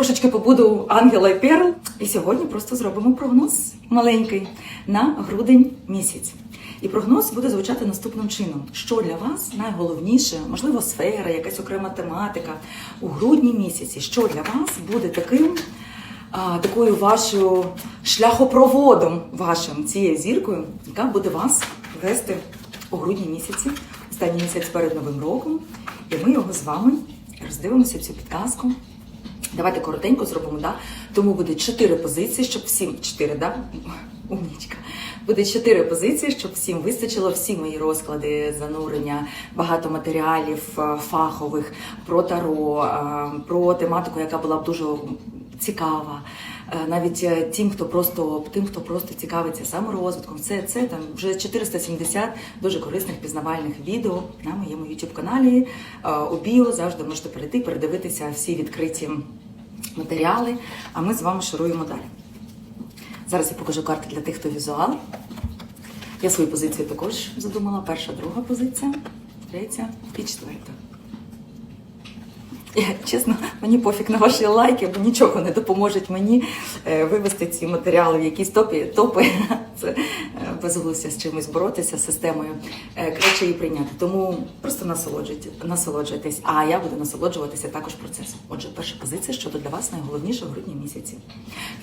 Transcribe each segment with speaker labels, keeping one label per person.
Speaker 1: трошечки побуду Ангела і Перл. І сьогодні просто зробимо прогноз маленький на грудень місяць. І прогноз буде звучати наступним чином: що для вас найголовніше, можливо, сфера, якась окрема тематика у грудні місяці, що для вас буде таким, такою вашою шляхопроводом вашим цією зіркою, яка буде вас вести у грудні місяці, останній місяць перед новим роком. І ми його з вами роздивимося цю підказку. Давайте коротенько зробимо, да? Тому буде чотири позиції, щоб всім чотири, да? Умнічка. Буде чотири позиції, щоб всім вистачило всі мої розклади, занурення, багато матеріалів е, фахових про таро, е, про тематику, яка була б дуже цікава. Е, Навіть тим, хто просто тим, хто просто цікавиться саморозвитком, це, це там вже 470 дуже корисних пізнавальних відео на моєму youtube каналі. У біо завжди можете перейти, передивитися всі відкриті матеріали. А ми з вами шаруємо далі. Зараз я покажу карти для тих, хто візуал. Я свою позицію також задумала. Перша, друга позиція, третя і четверта. Я, чесно, мені пофіг на ваші лайки, бо нічого не допоможуть мені е, вивести ці матеріали в якісь топі, топи. Це е, безглуздя з чимось боротися з системою. Е, Краще її прийняти. Тому просто насолоджуйтесь. А я буду насолоджуватися також процесом. Отже, перша позиція щодо для вас найголовніше в грудні місяці.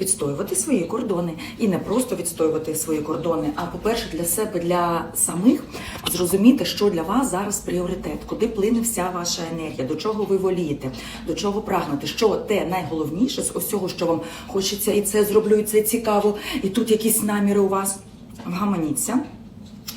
Speaker 1: Відстоювати свої кордони. І не просто відстоювати свої кордони, а по-перше, для себе, для самих зрозуміти, що для вас зараз пріоритет, куди плине вся ваша енергія, до чого ви волієте, до чого прагнете, що те найголовніше з усього, що вам хочеться, і це зроблю, і це цікаво, і тут якісь наміри у вас. Вгаманіться.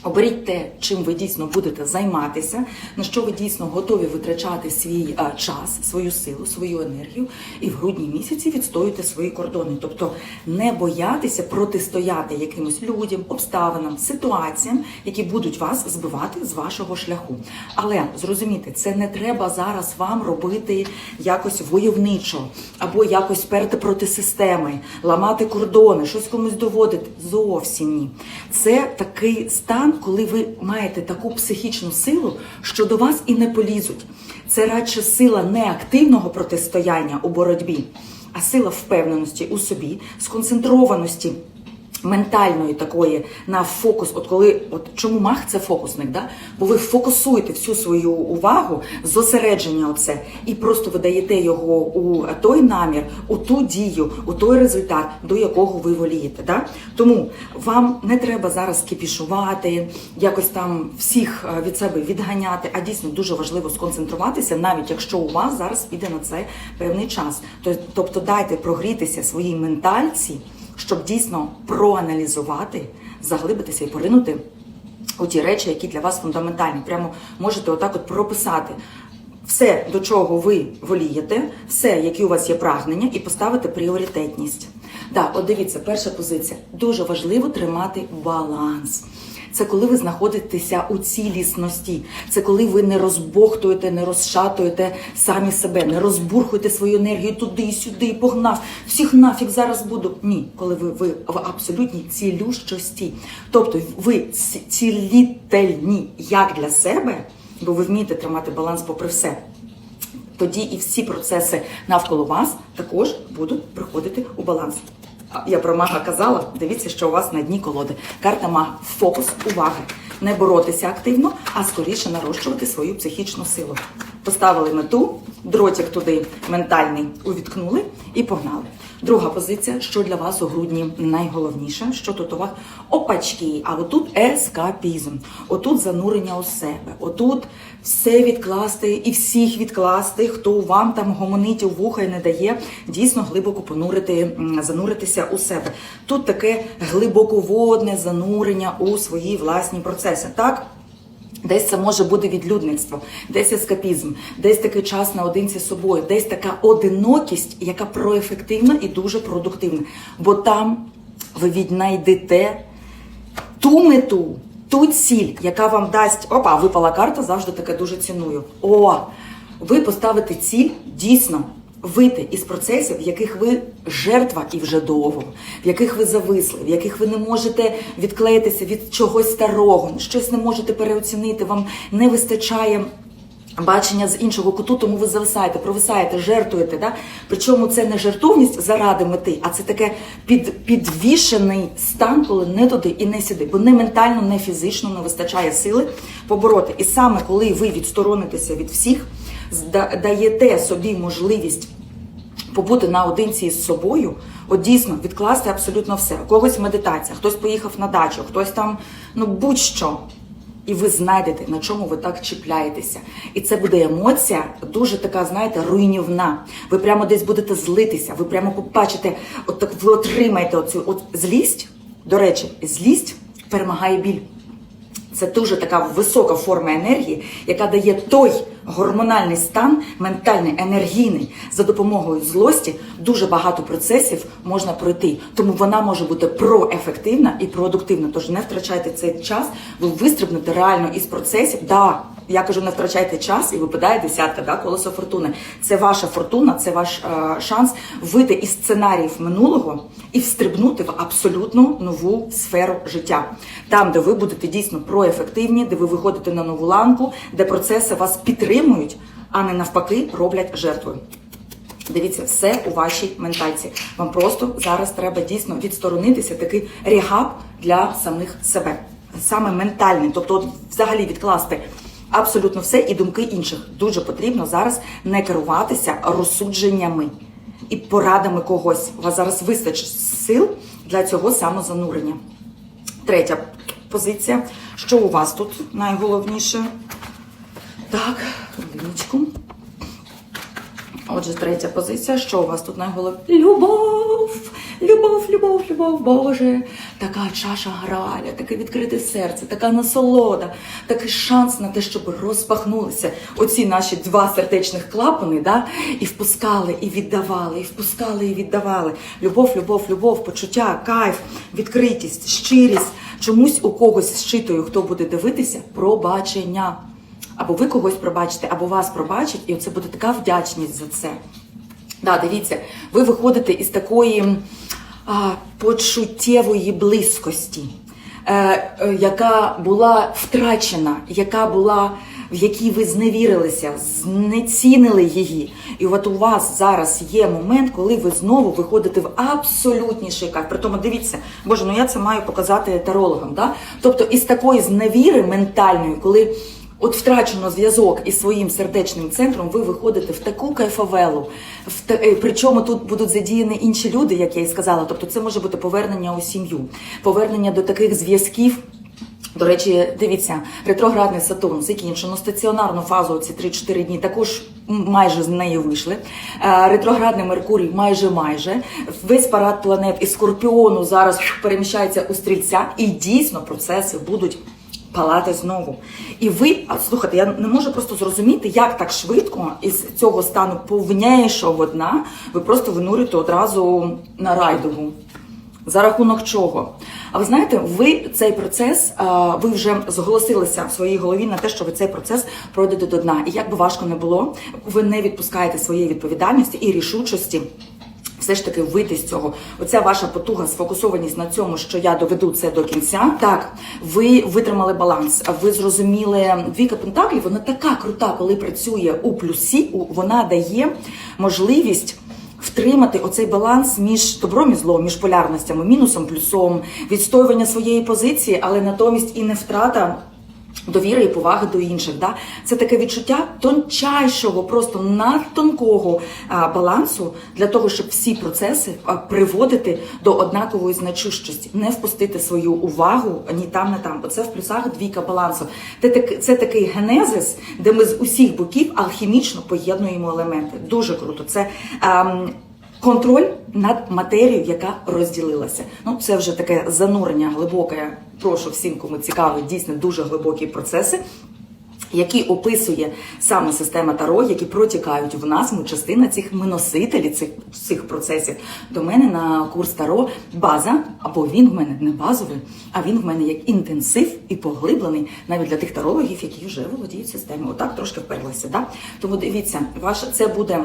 Speaker 1: Оберіть те, чим ви дійсно будете займатися, на що ви дійсно готові витрачати свій а, час, свою силу, свою енергію, і в грудні місяці відстоюєте свої кордони. Тобто не боятися протистояти якимось людям, обставинам, ситуаціям, які будуть вас збивати з вашого шляху. Але зрозумійте, це не треба зараз вам робити якось войовничо або якось перти проти системи, ламати кордони, щось комусь доводити. Зовсім ні. Це такий стан, коли ви маєте таку психічну силу, що до вас і не полізуть. Це радше сила не активного протистояння у боротьбі, а сила впевненості у собі, сконцентрованості ментальної такої на фокус. От коли, от чому мах це фокусник, да? бо ви фокусуєте всю свою увагу, зосередження оце, і просто видаєте його у той намір, у ту дію, у той результат, до якого ви волієте. Да? Тому вам не треба зараз кіпішувати, якось там всіх е, від себе відганяти, а дійсно дуже важливо сконцентруватися, навіть якщо у вас зараз піде на це певний час. Тобто дайте прогрітися своїй ментальці щоб дійсно проаналізувати, заглибитися і поринути у ті речі, які для вас фундаментальні. Прямо можете отак от прописати. Все, до чого ви волієте, все, які у вас є прагнення, і поставити пріоритетність. Так, от дивіться, перша позиція. Дуже важливо тримати баланс. Це коли ви знаходитеся у цілісності. Це коли ви не розбохтуєте, не розшатуєте самі себе, не розбурхуєте свою енергію туди сюди, погнав. Всіх нафіг зараз буду. Ні, коли ви, ви в абсолютній цілющості. Тобто ви цілітельні як для себе, бо ви вмієте тримати баланс попри все. Тоді і всі процеси навколо вас також будуть приходити у баланс. Я про мага казала. Дивіться, що у вас на дні колоди. Карта мага фокус уваги. Не боротися активно, а скоріше нарощувати свою психічну силу. Поставили мету, дротик туди ментальний увіткнули і погнали. Друга позиція, що для вас у грудні найголовніше, що тут у вас опачки, а отут ескапізм, отут занурення у себе, отут все відкласти і всіх відкласти, хто вам там гомонить у вуха і не дає дійсно глибоко понурити, зануритися у себе. Тут таке глибоководне занурення у свої власні процеси. Так? Десь це може бути відлюдництво, десь ескапізм, десь такий час наодинці з собою, десь така одинокість, яка проефективна і дуже продуктивна. Бо там ви віднайдете ту мету, ту ціль, яка вам дасть. Опа, випала карта, завжди таке дуже ціную. О, ви поставите ціль дійсно вийти із процесів, в яких ви жертва і вже довго, в яких ви зависли, в яких ви не можете відклеїтися від чогось старого, щось не можете переоцінити, вам не вистачає бачення з іншого куту, тому ви зависаєте, провисаєте, жертвуєте. Да? Причому це не жертовність заради мети, а це таке під, підвішений стан, коли не туди і не сюди. Бо не ментально, не фізично не вистачає сили побороти. І саме коли ви відсторонитеся від всіх, даєте собі можливість побути наодинці з собою, от дійсно відкласти абсолютно все. У когось медитація, хтось поїхав на дачу, хтось там, ну будь-що. І ви знайдете, на чому ви так чіпляєтеся. І це буде емоція дуже така, знаєте, руйнівна. Ви прямо десь будете злитися, ви прямо побачите, от так ви отримаєте оцю от злість. До речі, злість перемагає біль. Це дуже така висока форма енергії, яка дає той гормональний стан, ментальний, енергійний. За допомогою злості дуже багато процесів можна пройти. Тому вона може бути проефективна і продуктивна. Тож не втрачайте цей час, ви вистрибнете реально із процесів. Да, я кажу, не втрачайте час і випадає десятка, да, колесо фортуни. Це ваша фортуна, це ваш е, шанс вийти із сценаріїв минулого і встрибнути в абсолютно нову сферу життя. Там, де ви будете дійсно проефективні, де ви виходите на нову ланку, де процеси вас підтримують, а не навпаки роблять жертвою. Дивіться, все у вашій ментальці. Вам просто зараз треба дійсно відсторонитися, такий регаб для самих себе. Саме ментальний, тобто от взагалі відкласти абсолютно все і думки інших. Дуже потрібно зараз не керуватися розсудженнями і порадами когось. У вас зараз вистачить сил для цього самозанурення. Третя позиція. Що у вас тут найголовніше? Так, хвилиночку. Отже, третя позиція. Що у вас тут найголовніше? Любов! Любов, любов, любов, Боже! Така чаша граля, таке відкрите серце, така насолода, такий шанс на те, щоб розпахнулися оці наші два сердечних клапани, да? і впускали, і віддавали, і впускали, і віддавали. Любов, любов, любов, почуття, кайф, відкритість, щирість. Чомусь у когось зчитую, хто буде дивитися, пробачення. Або ви когось пробачите, або вас пробачать, і це буде така вдячність за це. Да, дивіться, ви виходите із такої почуттєвої близькості, е, е, яка була втрачена, яка була, в якій ви зневірилися, знецінили її. І от у вас зараз є момент, коли ви знову виходите в абсолютніший кайф. Притому дивіться, боже, ну я це маю показати тарологам. Да? Тобто із такої зневіри ментальної, коли. От втрачено зв'язок із своїм сердечним центром, ви виходите в таку кайфовелу. В та... е, Причому тут будуть задіяні інші люди, як я і сказала. Тобто це може бути повернення у сім'ю, повернення до таких зв'язків. До речі, дивіться, ретроградний Сатурн закінчено стаціонарну фазу ці 3-4 дні також майже з неї вийшли. Е, Ретроградний Меркурій майже майже. Весь парад планет із Скорпіону зараз переміщається у стрільця, і дійсно процеси будуть палати знову. І ви, а слухайте, я не можу просто зрозуміти, як так швидко із цього стану повнішого дна ви просто винурюєте одразу на райдову. За рахунок чого? А ви знаєте, ви цей процес, ви вже зголосилися в своїй голові на те, що ви цей процес пройдете до дна. І як би важко не було, ви не відпускаєте своєї відповідальності і рішучості все ж таки вийти з цього. Оця ваша потуга, сфокусованість на цьому, що я доведу це до кінця. Так, ви витримали баланс, ви зрозуміли двійка пентаклів, вона така крута, коли працює у плюсі, вона дає можливість. Втримати оцей баланс між добром і злом, між полярностями, мінусом, плюсом, відстоювання своєї позиції, але натомість і не втрата довіри і поваги до інших. Да? Це таке відчуття тончайшого, просто надтонкого балансу для того, щоб всі процеси приводити до однакової значущості, не впустити свою увагу ні там, ні там. Оце в плюсах двійка балансу. Це, це такий генезис, де ми з усіх боків алхімічно поєднуємо елементи. Дуже круто. Це ем, Контроль над матерією, яка розділилася. Ну, це вже таке занурення глибоке. Прошу всім, кому цікаві, дійсно дуже глибокі процеси, які описує саме система Таро, які протікають в нас. Ми частина цих ми носителі цих, цих процесів. До мене на курс Таро база, або він в мене не базовий, а він в мене як інтенсив і поглиблений навіть для тих тарологів, які вже володіють системою. Отак трошки вперлися. Да? Тому дивіться, ваше це буде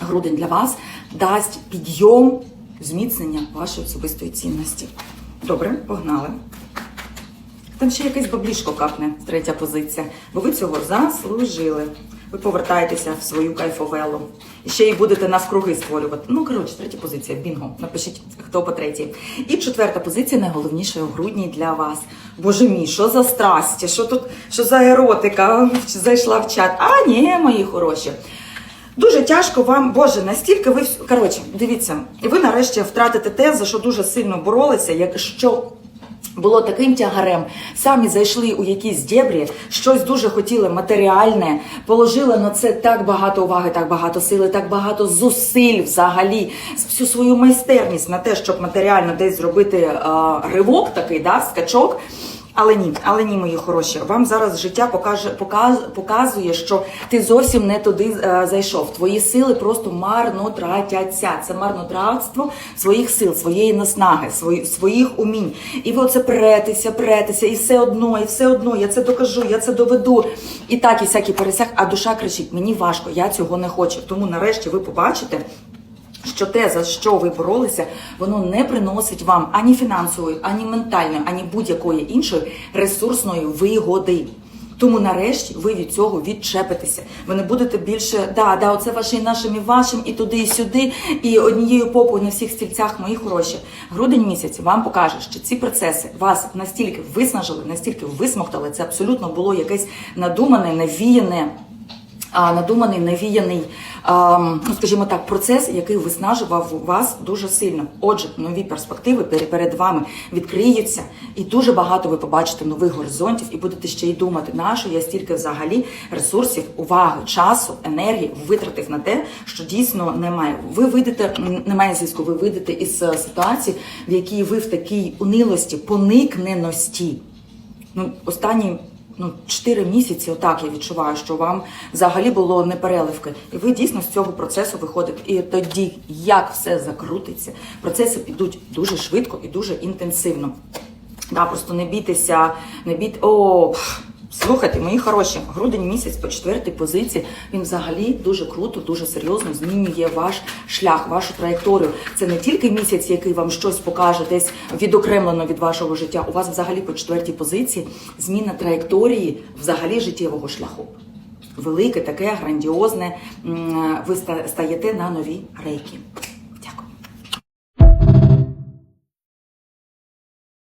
Speaker 1: грудень для вас дасть підйом, зміцнення вашої особистої цінності. Добре, погнали. Там ще якесь баблішко капне, третя позиція. Бо ви цього заслужили. Ви повертаєтеся в свою кайфовелу. І ще й будете навкруги створювати. Ну, коротше, третя позиція. Бінго. Напишіть, хто по третій. І четверта позиція, найголовніша у грудні для вас. Боже мій, що за страсті? Що тут, що за еротика? Зайшла в чат. А, ні, мої хороші. Дуже тяжко вам, Боже, настільки ви коротше, дивіться, і ви нарешті втратите те, за що дуже сильно боролися, якщо було таким тягарем, самі зайшли у якісь дєбрі, щось дуже хотіли матеріальне, положили на це так багато уваги, так багато сили, так багато зусиль взагалі, всю свою майстерність на те, щоб матеріально десь зробити а, ривок такий, да, скачок. Але ні, але ні, мої хороші. Вам зараз життя покаже, показ, показує, що ти зовсім не туди е, зайшов. Твої сили просто марно тратяться. Це марнотратство своїх сил, своєї наснаги, свої, своїх умінь. І ви оце претеся, претеся, і все одно, і все одно, я це докажу, я це доведу. І так, і всякий пересяг, а душа кричить: мені важко, я цього не хочу. Тому нарешті ви побачите що те, за що ви боролися, воно не приносить вам ані фінансової, ані ментальної, ані будь-якої іншої ресурсної вигоди. Тому нарешті ви від цього відчепитеся. Ви не будете більше, да, да, оце ваше і нашим, і вашим, і туди, і сюди, і однією попою на всіх стільцях, мої хороші. Грудень місяць вам покаже, що ці процеси вас настільки виснажили, настільки висмоктали. Це абсолютно було якесь надумане, навіяне надуманий, навіяний, ну скажімо так, процес, який виснажував вас дуже сильно. Отже, нові перспективи перед вами відкриються, і дуже багато ви побачите нових горизонтів, і будете ще й думати, на що я стільки взагалі ресурсів, уваги, часу, енергії витратив на те, що дійсно немає. Ви вийдете, немає зв'язку, ви вийдете із е, ситуації, в якій ви в такій унилості, поникненості. Ну, останні ну, 4 місяці, отак я відчуваю, що вам взагалі було непереливки. І ви дійсно з цього процесу виходите. І тоді, як все закрутиться, процеси підуть дуже швидко і дуже інтенсивно. Да, просто не бійтеся, не бійте. О, слухайте, мої хороші, грудень місяць по четвертій позиції. Він взагалі дуже круто, дуже серйозно змінює ваш шлях, вашу траєкторію. Це не тільки місяць, який вам щось покаже, десь відокремлено від вашого життя. У вас взагалі по четвертій позиції зміна траєкторії взагалі життєвого шляху. Велике, таке грандіозне. Ви стаєте на нові рейки.